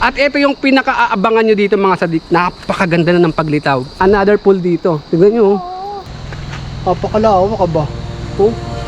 At ito yung pinaka-aabangan nyo dito mga sadik. Napakaganda na ng paglitaw. Another pool dito. Tignan nyo. oh. Napakalawak ka ba? Oh.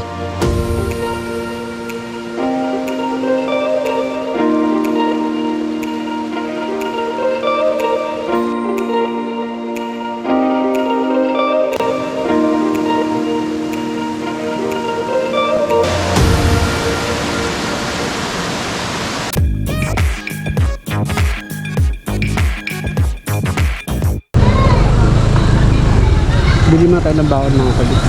Bili muna tayo ng baon mga sadik.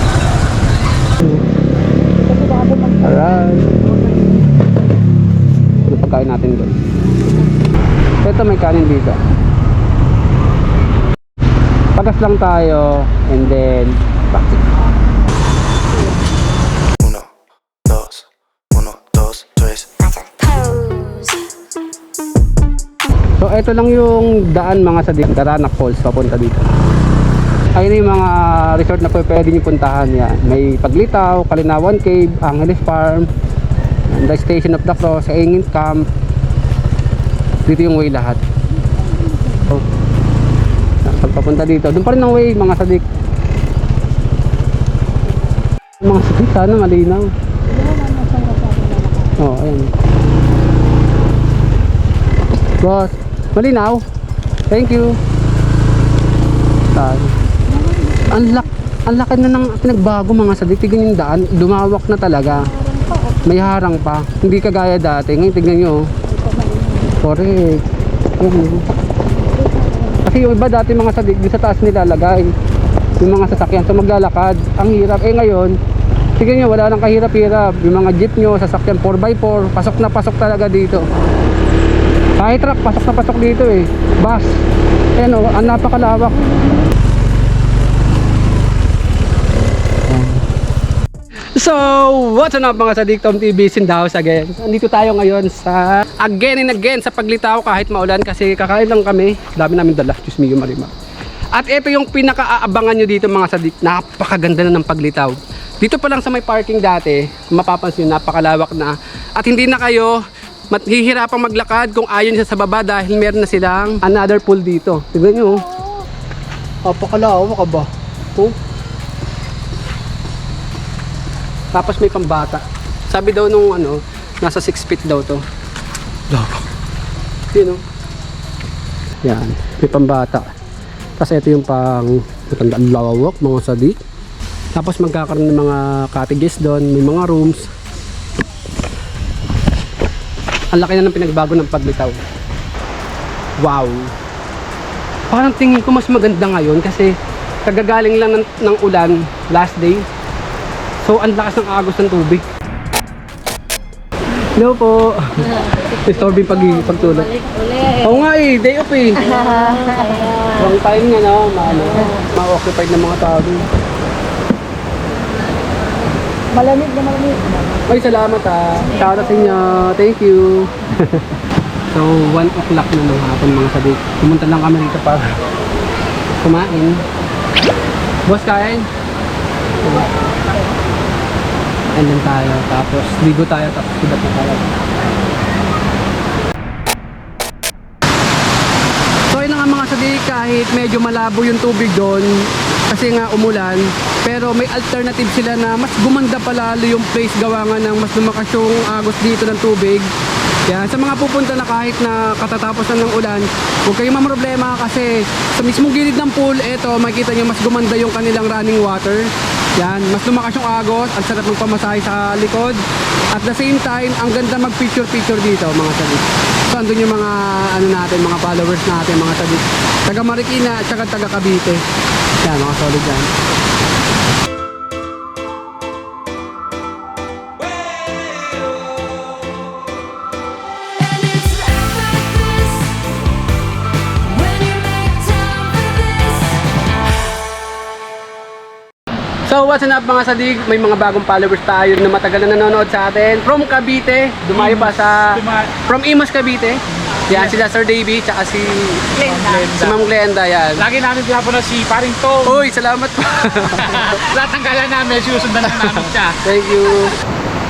Alright. Ano pagkain natin doon? Ito may kanin dito. Pagas lang tayo and then back to Uno, dos, uno, dos, tres. So ito lang yung daan mga sa Daranak Falls papunta dito. Ayun yung mga resort na pwede nyo puntahan yan. May Paglitaw, Kalinawan Cave, Angeles Farm, the Station of the Cross, Aingin Camp. Dito yung way lahat. So, pag papunta dito, doon pa rin ang way mga sadik. Mga sadik, sana malinaw. Oh, ayan. Boss, malinaw. Thank you. Tayo. Ang lak ang laki na ng pinagbago mga sadik. Tignan yung daan. Lumawak na talaga. May harang pa. Hindi kagaya dati. Ngayon tignan nyo. oh. Correct. Oh. Kasi yung iba dati mga sadik, di sa taas nilalagay. Yung mga sasakyan. So maglalakad. Ang hirap. Eh ngayon, tignan nyo, wala nang kahirap-hirap. Yung mga jeep nyo, sasakyan 4x4, pasok na pasok talaga dito. Kahit truck, pasok na pasok dito eh. Bus. Ayan o, ang napakalawak. So, what's up mga sa Dictom TV house again. Nandito tayo ngayon sa again and again sa paglitaw kahit maulan kasi kakain lang kami. Dami namin dala, Diyos mio marima. At ito yung pinaka-aabangan nyo dito mga sadik. Napakaganda na ng paglitaw. Dito pa lang sa may parking dati, mapapansin nyo, napakalawak na. At hindi na kayo mahihirapang maglakad kung ayon siya sa baba dahil meron na silang another pool dito. Tignan nyo. oh. Napakalawak ka ba? Oh. Tapos may pambata. Sabi daw nung ano, nasa 6 feet daw to. Lawak. Yun oh. Yan, may pambata. Tapos ito yung pang matandaan lawak, mga sadik. Tapos magkakaroon ng mga cottages doon, may mga rooms. Ang laki na ng pinagbago ng paglitaw. Wow! Parang tingin ko mas maganda ngayon kasi kagagaling lang ng, ng ulan last day. So, ang lakas ng agos ng tubig. Hello po. Disturbing pag pagtulog. Oo nga eh, day off eh. Long time nga no, maano, ma-occupied ng mga tao. dun. Malamig na malamig. Ay, salamat ah. Shout out sa inyo. Thank you. so, 1 o'clock na ng hapon mga sabi. Pumunta lang kami dito para kumain. Boss, kain? And then tayo. Tapos, ligo tayo. Tapos, sibat na tayo. So, yun nga mga sabi, kahit medyo malabo yung tubig doon, kasi nga umulan, pero may alternative sila na mas gumanda pa lalo yung place gawa nga ng mas lumakas yung agos dito ng tubig. Yan, sa mga pupunta na kahit na katatapos na ng ulan, huwag kayong mamroblema kasi sa mismong gilid ng pool, eto, makikita nyo mas gumanda yung kanilang running water. Yan, mas lumakas yung agos, ang sarap magpamasahe sa likod. At the same time, ang ganda mag-picture-picture dito, mga sabi. So, andun yung mga, ano natin, mga followers natin, mga sabi. Taga Marikina at saka taga Cavite. Yan, mga solid yan. So what's up mga sadig? May mga bagong followers tayo na matagal na nanonood sa atin. From Cavite, dumayo pa sa... From Imus Cavite. Yan, sila Sir Davey, tsaka si... Si Ma'am Glenda, yan. Lagi namin pinapanood si Paring Tom. Uy, salamat po. Lahat ng kala namin, susundan na namin siya. Thank you.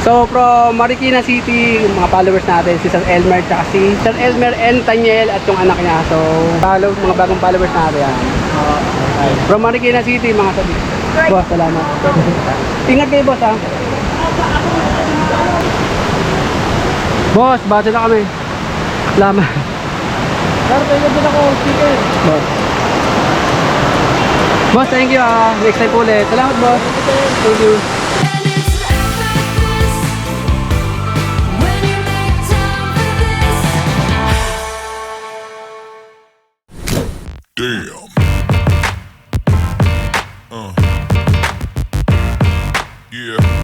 So from Marikina City, yung mga followers natin, si Sir Elmer at si Sir Elmer and Tanyel at yung anak niya. So follow, mga bagong followers natin yan. Okay. From Marikina City, mga sabi. Boss, salamat. Ingat kayo, boss, ha? Boss, bati na kami. Salamat. Sir, pwede din ako chicken. Boss. Boss, thank you, ah. Next time po ulit. Salamat, boss. Thank you. And it's effortless when you make time for this. Damn.